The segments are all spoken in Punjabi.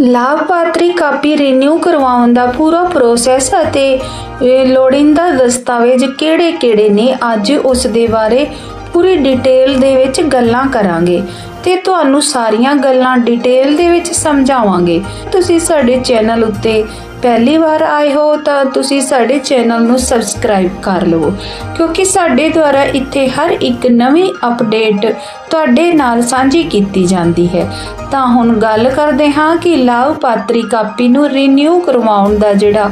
ਲਾਭਪਾਤਰੀ ਕਾਪੀ ਰੀਨਿਊ ਕਰਵਾਉਣ ਦਾ ਪੂਰਾ ਪ੍ਰੋਸੈਸ ਅਤੇ ਲੋੜੀਂਦਾ ਦਸਤਾਵੇਜ਼ ਕਿਹੜੇ-ਕਿਹੜੇ ਨੇ, ਅੱਜ ਉਸ ਦੇ ਬਾਰੇ ਪੂਰੀ ਡਿਟੇਲ ਦੇ ਵਿੱਚ ਗੱਲਾਂ ਕਰਾਂਗੇ ਤੇ ਤੁਹਾਨੂੰ ਸਾਰੀਆਂ ਗੱਲਾਂ ਡਿਟੇਲ ਦੇ ਵਿੱਚ ਸਮਝਾਵਾਂਗੇ। ਤੁਸੀਂ ਸਾਡੇ ਚੈਨਲ ਉੱਤੇ ਪਹਿਲੀ ਵਾਰ ਆਏ ਹੋ ਤਾਂ ਤੁਸੀਂ ਸਾਡੇ ਚੈਨਲ ਨੂੰ ਸਬਸਕ੍ਰਾਈਬ ਕਰ ਲਵੋ, ਕਿਉਂਕਿ ਸਾਡੇ ਦੁਆਰਾ ਇੱਥੇ ਹਰ ਇੱਕ ਨਵੀਂ ਅਪਡੇਟ ਤੁਹਾਡੇ ਨਾਲ ਸਾਂਝੀ ਕੀਤੀ ਜਾਂਦੀ ਹੈ। ਤਾਂ ਹੁਣ ਗੱਲ ਕਰਦੇ ਹਾਂ ਕਿ ਲਾਭਪਾਤਰੀ ਕਾਪੀ ਨੂੰ ਰੀਨਿਊ ਕਰਵਾਉਣ ਦਾ ਜਿਹੜਾ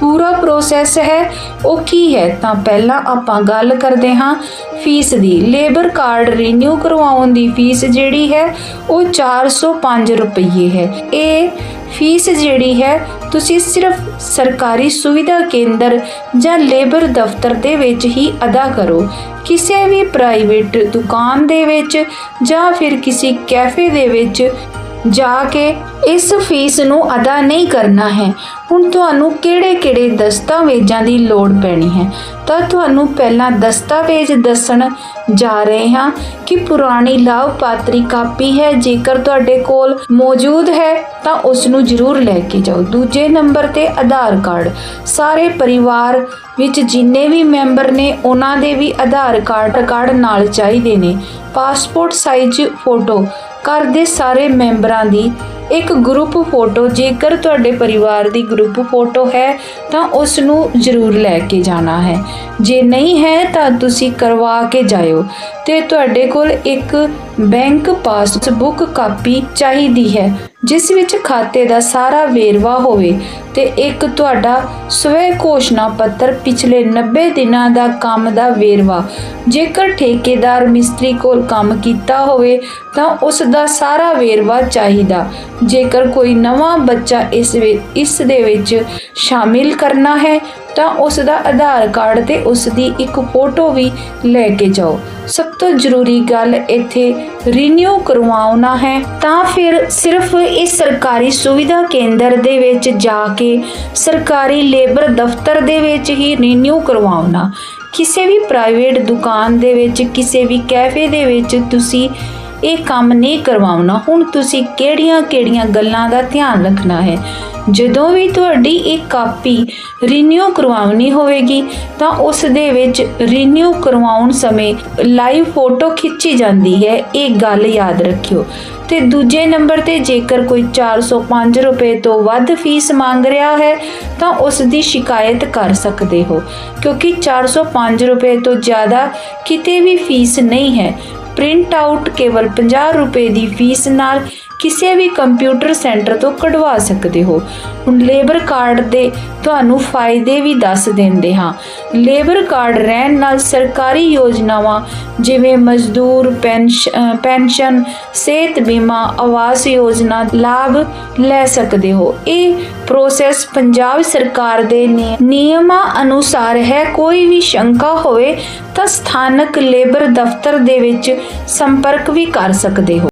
ਪੂਰਾ ਪ੍ਰੋਸੈਸ ਹੈ, ਉਹ ਕੀ ਹੈ? ਤਾਂ ਪਹਿਲਾਂ ਆਪਾਂ ਗੱਲ ਕਰਦੇ ਹਾਂ ਫੀਸ ਦੀ। ਲੇਬਰ ਕਾਰਡ ਰੀਨਿਊ ਕਰਵਾਉਣ ਦੀ ਫੀਸ ਜਿਹੜੀ ਹੈ, ਉਹ 405 ਰੁਪਏ ਹੈ। ਇਹ ਫੀਸ ਜਿਹੜੀ ਹੈ, ਤੁਸੀਂ ਸਿਰਫ ਸਰਕਾਰੀ ਸੁਵਿਧਾ ਕੇਂਦਰ ਜਾਂ ਲੇਬਰ ਦਫ਼ਤਰ ਦੇ ਵਿੱਚ ਹੀ ਅਦਾ ਕਰੋ। ਕਿਸੇ ਵੀ ਪ੍ਰਾਈਵੇਟ ਦੁਕਾਨ ਦੇ ਵਿੱਚ ਜਾਂ ਫਿਰ ਕਿਸੇ ਕੈਫੇ ਦੇ ਵਿੱਚ ਜਾ ਕੇ ਇਸ ਫੀਸ ਨੂੰ ਅਦਾ ਨਹੀਂ ਕਰਨਾ ਹੈ। ਹੁਣ ਤੁਹਾਨੂੰ ਕਿਹੜੇ-ਕਿਹੜੇ ਦਸਤਾਵੇਜ਼ਾਂ ਦੀ ਲੋੜ ਪੈਣੀ ਹੈ? ਤਾਂ ਤੁਹਾਨੂੰ ਪਹਿਲਾਂ ਦਸਤਾਵੇਜ਼ ਦੱਸਣ ਜਾ ਰਹੇ ਹਾਂ ਕਿ ਪੁਰਾਣੀ ਲਾਭਪਾਤਰੀ ਕਾਪੀ ਹੈ, ਜੇਕਰ ਤੁਹਾਡੇ ਕੋਲ ਮੌਜੂਦ ਹੈ, ਤਾਂ ਉਸ ਨੂੰ ਜ਼ਰੂਰ ਲੈ ਕੇ ਜਾਓ। ਦੂਜੇ ਨੰਬਰ ਤੇ ਆਧਾਰ ਕਾਰਡ। ਸਾਰੇ ਪਰਿਵਾਰ ਵਿੱਚ ਜਿੰਨੇ ਵੀ ਮੈਂਬਰ ਨੇ, ਉਹਨਾਂ ਦੇ ਵੀ ਆਧਾਰ ਕਾਰਡ ਕਾਰਡ ਨਾਲ ਚਾਹੀਦੇ ਨੇ। Passport size photo. ਘਰ ਦੇ ਸਾਰੇ ਮੈਂਬਰਾਂ ਦੀ ਇੱਕ ਗਰੁੱਪ ਫੋਟੋ ਜੇਕਰ ਤੁਹਾਡੇ ਪਰਿਵਾਰ ਦੀ ਗਰੁੱਪ ਫੋਟੋ ਹੈ, ਤਾਂ ਉਸ ਨੂੰ ਜ਼ਰੂਰ ਲੈ ਕੇ ਜਾਣਾ ਹੈ। ਜੇ ਨਹੀਂ ਹੈ, ਤਾਂ ਤੁਸੀਂ ਕਰਵਾ ਕੇ ਜਾਇਓ। ਤੇ ਤੁਹਾਡੇ ਕੋਲ ਇੱਕ ਬੈਂਕ ਪਾਸਬੁੱਕ ਕਾਪੀ ਚਾਹੀਦੀ ਹੈ, ਜਿਸ ਵਿੱਚ ਖਾਤੇ ਦਾ ਸਾਰਾ ਵੇਰਵਾ ਹੋਵੇ ਤੇ ਇੱਕ ਤੁਹਾਡਾ ਸਵੈ ਘੋਸ਼ਣਾ ਪੱਤਰ ਪਿਛਲੇ 90 ਦਿਨਾਂ ਦਾ ਕੰਮ ਦਾ ਵੇਰਵਾ। ਜੇਕਰ ਠੇਕੇਦਾਰ ਮਿਸਤਰੀ ਕੋਲ ਕੰਮ ਕੀਤਾ ਹੋਵੇ, ਤਾਂ ਉਸ ਦਾ ਸਾਰਾ ਵੇਰਵਾ ਚਾਹੀਦਾ। ਜੇਕਰ ਕੋਈ ਨਵਾਂ ਬੱਚਾ ਇਸ ਵਿੱਚ ਇਸ ਦੇ ਵਿੱਚ ਸ਼ਾਮਿਲ ਕਰਨਾ ਹੈ, ਤਾਂ ਉਸ ਦਾ ਆਧਾਰ ਕਾਰਡ ਤੇ ਉਸ ਦੀ ਇੱਕ ਫੋਟੋ ਵੀ ਲੈ ਕੇ ਜਾਓ। ਸਭ ਤੋਂ ਜ਼ਰੂਰੀ ਗੱਲ ਇੱਥੇ ਰੀਨਿਊ ਕਰਵਾਉਣਾ ਹੈ। ਤਾਂ ਫਿਰ ਸਿਰਫ ਇਸ ਸਰਕਾਰੀ ਸੁਵਿਧਾ ਕੇਂਦਰ ਦੇ ਵਿੱਚ ਜਾ ਕੇ ਸਰਕਾਰੀ ਲੇਬਰ ਦਫ਼ਤਰ ਦੇ ਵਿੱਚ ਹੀ ਰੀਨਿਊ ਕਰਵਾਉਣਾ। ਕਿਸੇ ਵੀ ਪ੍ਰਾਈਵੇਟ ਦੁਕਾਨ ਦੇ ਵਿੱਚ, ਕਿਸੇ ਵੀ ਕੈਫੇ ਦੇ ਵਿੱਚ ਤੁਸੀਂ ਇਹ ਕੰਮ ਨਹੀਂ ਕਰਵਾਉਣਾ। ਹੁਣ ਤੁਸੀਂ ਕਿਹੜੀਆਂ-ਕਿਹੜੀਆਂ ਗੱਲਾਂ ਦਾ ਧਿਆਨ ਰੱਖਣਾ ਹੈ? ਜਦੋਂ ਵੀ ਤੁਹਾਡੀ ਇਹ ਕਾਪੀ ਰੀਨਿਊ ਕਰਵਾਉਣੀ ਹੋਵੇਗੀ, ਤਾਂ ਉਸ ਦੇ ਵਿੱਚ ਰੀਨਿਊ ਕਰਵਾਉਣ ਸਮੇਂ ਲਾਈਵ ਫੋਟੋ ਖਿੱਚੀ ਜਾਂਦੀ ਹੈ। ਇਹ ਗੱਲ ਯਾਦ ਰੱਖਿਓ। ਤੇ ਦੂਜੇ ਨੰਬਰ ਤੇ ਜੇਕਰ ਕੋਈ 405 ਰੁਪਏ ਤੋਂ ਵੱਧ ਫੀਸ ਮੰਗ ਰਿਹਾ ਹੈ, ਤਾਂ ਉਸ ਦੀ ਸ਼ਿਕਾਇਤ ਕਰ ਸਕਦੇ ਹੋ। ਕਿਉਂਕਿ 405 ਰੁਪਏ ਤੋਂ ਜ਼ਿਆਦਾ ਕਿਤੇ ਵੀ ਫੀਸ ਨਹੀਂ ਹੈ। ਪ੍ਰਿੰਟ ਆਊਟ ਕੇਵਲ 50 ਰੁਪਏ ਦੀ ਫੀਸ ਨਾਲ ਕਿਸੇ ਵੀ ਕੰਪਿਊਟਰ ਸੈਂਟਰ ਤੋਂ ਕਢਵਾ ਸਕਦੇ ਹੋ। ਹੁਣ ਲੇਬਰ ਕਾਰਡ ਦੇ ਤੁਹਾਨੂੰ ਫਾਇਦੇ ਵੀ ਦੱਸ ਦਿੰਦੇ ਹਾਂ। ਲੇਬਰ ਕਾਰਡ ਰਹਿਣ ਨਾਲ ਸਰਕਾਰੀ ਯੋਜਨਾਵਾਂ ਜਿਵੇਂ ਮਜ਼ਦੂਰ, ਪੈਨਸ਼- ਪੈਨਸ਼ਨ, ਸਿਹਤ ਬੀਮਾ, ਆਵਾਸ ਯੋਜਨਾ ਲਾਭ ਲੈ ਸਕਦੇ ਹੋ। ਇਹ ਪ੍ਰੋਸੈਸ ਪੰਜਾਬ ਸਰਕਾਰ ਦੇ ਨਿ- ਨਿਯਮਾਂ ਅਨੁਸਾਰ ਹੈ। ਕੋਈ ਵੀ ਸ਼ੰਕਾ ਹੋਵੇ ਤਾਂ ਸਥਾਨਕ ਲੇਬਰ ਦਫ਼ਤਰ ਦੇ ਵਿੱਚ ਸੰਪਰਕ ਵੀ ਕਰ ਸਕਦੇ ਹੋ।